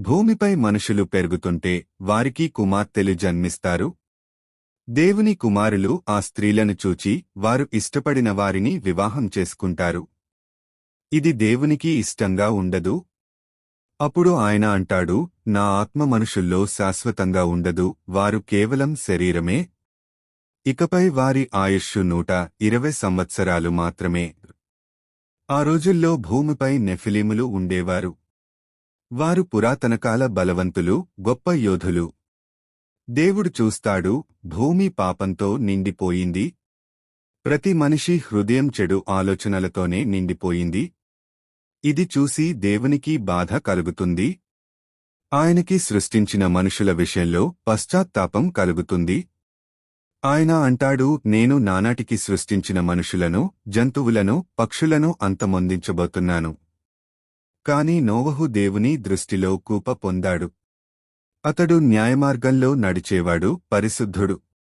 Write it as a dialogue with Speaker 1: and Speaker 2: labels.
Speaker 1: భూమిపై మనుషులు పెరుగుతుంటే వారికి కుమార్తెలు జన్మిస్తారు. దేవుని కుమారులు ఆ స్త్రీలను చూచి వారు ఇష్టపడిన వారిని వివాహం చేసుకుంటారు. ఇది దేవునికి ఇష్టంగా ఉండదు. అప్పుడు ఆయన అంటాడు నా ఆత్మ మనుషుల్లో శాశ్వతంగా ఉండదు వారు కేవలం శరీరమే. ఇకపై వారి ఆయుష్షు నూట ఇరవై సంవత్సరాలు మాత్రమే. ఆ రోజుల్లో భూమిపై నెఫిలీములు ఉండేవారు. వారు పురాతనకాల బలవంతులు గొప్ప యోధులు. దేవుడు చూస్తాడు భూమి పాపంతో నిండిపోయింది. ప్రతి మనిషి హృదయం చెడు ఆలోచనలతోనే నిండిపోయింది. ఇది చూసి దేవునికి బాధ కలుగుతుంది. ఆయనకి సృష్టించిన మనుషుల విషయంలో పశ్చాత్తాపం కలుగుతుంది. ఆయన అంటాడు నేను నానాటికి సృష్టించిన మనుషులను జంతువులను పక్షులను అంతమొందించబోతున్నాను. కాని నోవహు దేవుని దృష్టిలో కూప పొందాడు. అతడు న్యాయమార్గంలో నడిచేవాడు పరిశుద్ధుడు.